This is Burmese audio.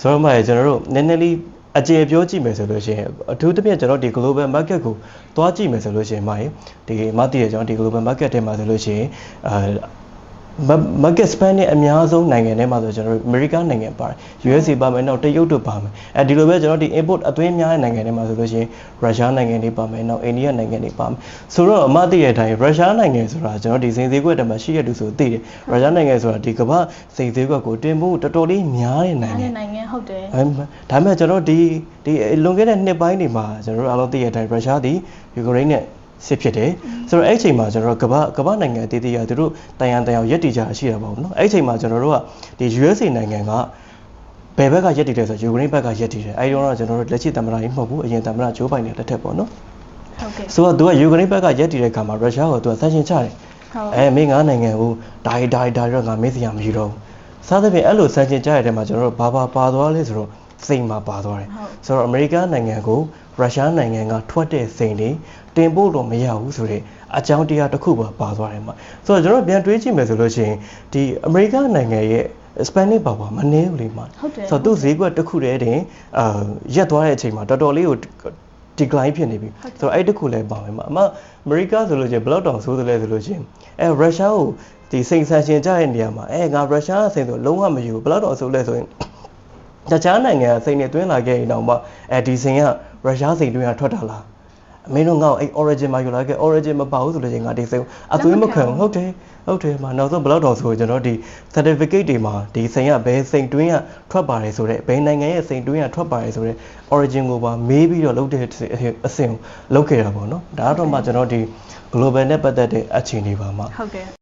ဆိုတော့မှကျွန်တော်တို့နည်းနည်းလေးအကျေပြောကြည့်မယ်ဆိုလို့ရှိရင်အထူးသဖြင့်ကျွန်တော်ဒီ global market ကိုသွားကြည့်မယ်ဆိုလို့ရှိရင်မှဒီမတည်ရကျွန်တော်ဒီ global market ထဲမှာဆိုလို့ရှိရင်အာ market span နဲ့အများဆုံးနိုင်ငံထဲမှာဆိုကျွန်တော်တို့ America နိုင်ငံပါတယ် USA ပါမယ်နောက်တရုတ်တို့ပါမယ်အဲဒီလိုပဲကျွန်တော်ဒီ import အသွင်းများတဲ့နိုင်ငံထဲမှာဆိုလို့ရှိရင် Russia နိုင်ငံတွေပါမယ်နောက် India နိုင်ငံတွေပါမယ်ဆိုတော့အမသိတဲ့အတိုင်း Russia နိုင်ငံဆိုတာကျွန်တော်ဒီစိန်သေးခွက်တမှာရှိရတူဆိုသိတယ် Russia နိုင်ငံဆိုတာဒီကမ္ဘာစိန်သေးခွက်ကိုတင်ဖို့တော်တော်လေးများတဲ့နိုင်ငံအားနိုင်ငံဟုတ်တယ်အဲဒါပေမဲ့ကျွန်တော်ဒီဒီလွန်ခဲ့တဲ့နှစ်ပိုင်းတွေမှာကျွန်တော်တို့အားလုံးသိရတဲ့အတိုင်းရုရှားသည်ယူကရိန်းနဲ့ စစ်ဖြစ်တယ်ဆိုတော့အဲ့အချိန်မှာကျွန်တော်တို့ကမ္ဘာကမ္ဘာနိုင်ငံအသီးသီးကသူတို့တန်ရန်တန်အောင်ရက်တီကြရှိတာပေါ့နော်အဲ့အချိန်မှာကျွန်တော်တို့ကဒီ USA နိုင်ငံကဘယ်ဘက်ကရက်တီတယ်ဆိုတော့ယူကရိန်းဘက်ကရက်တီတယ်အဲ့ဒီတော့ကျွန်တော်တို့လက်ရှိသမ္မတကြီးမဟုတ်ဘူးအရင်သမ္မတဂျိုးဘိုင်ဒန်လက်ထက်ပေါ့နော်ဟုတ်ကဲ့ဆိုတော့သူကယူကရိန်းဘက်ကရက်တီတဲ့ခါမှာရုရှားကိုသူကဆန့်ကျင်ချတယ်ဟုတ်အဲမင်းငါနိုင်ငံကိုဒိုင်ဒိုင်ဒိုင်တော့ငါမင်းစရာမရှိတော့ဘူးစားသဖြင့်အဲ့လိုဆန့်ကျင်ကြရတဲ့မှာကျွန်တော်တို့ဘာဘာပါသွားလဲဆိုတော့ စိတ်မှာပါသွားတယ်ဟုတ်ဆိုတော့အမေရိကန်နိုင်ငံကိုရုရှားနိုင်ငံကထွက်တဲ့စိန်တွေတင်ပို့လို့မရဘူးဆိုတဲ့အကြောင်းတရားတစ်ခုပါပါသွားတယ်မှာဆိုတော့ကျွန်တော်ပြန်တွေးကြည့်မယ်ဆိုလို့ရှိရင်ဒီအမေရိကန်နိုင်ငံရဲ့ Spanish power မနည်းဘူးလေမှာဟုတ်တယ်ဆိုတော့သူ့ဈေးကွက်တစ်ခုတည်းတင်အာရက်သွားတဲ့အချိန်မှာတော်တော်လေးကို decline ဖြစ်နေပြီဆိုတော့အဲ့တစ်ခုလည်းပါမယ်မှာအမအမေရိကဆိုလို့ချင်းဘလောက်တောင်ဆိုးသလဲဆိုလို့ချင်းအဲရုရှားကိုဒီစိန်ဆန်ရှင်ကြတဲ့နေရာမှာအဲငါရုရှားအစိန်ဆိုလုံးဝမယူဘူးဘလောက်တောင်ဆိုးလဲဆိုရင် တခြားနိုင်ငံကစိန်တွေတွင်းလာခဲ့ရင်တော့မှအဲဒီစိန်ကရုရှားစိန်တွင်းကထွက်တာလားအမင်းတို့ငါ့ကိုအဲ့ origin မှာယူလာခဲ့ origin မပါဘူးဆိုလို့ချင်းငါဒီစိန်ကိုအသွေးမခံဘူးဟုတ်တယ်ဟုတ်တယ်မှာနောက်ဆုံးဘယ်လောက်တောင်ဆိုကျွန်တော်ဒီ certificate တွေမှာဒီစိန်ကဘယ်စိန်တွင်းကထွက်ပါတယ်ဆိုတော့ဘယ်နိုင်ငံရဲ့စိန်တွင်းကထွက်ပါတယ်ဆိုတော့ origin ကိုပါမေးပြီးတော့လုပ်တဲ့အစဉ်အစဉ်ကိုလုပ်ခဲ့တာပေါ့နော်ဒါတော့မှကျွန်တော်ဒီ global နဲ့ပတ်သက်တဲ့အခြေအနေပါမှာဟုတ်ကဲ့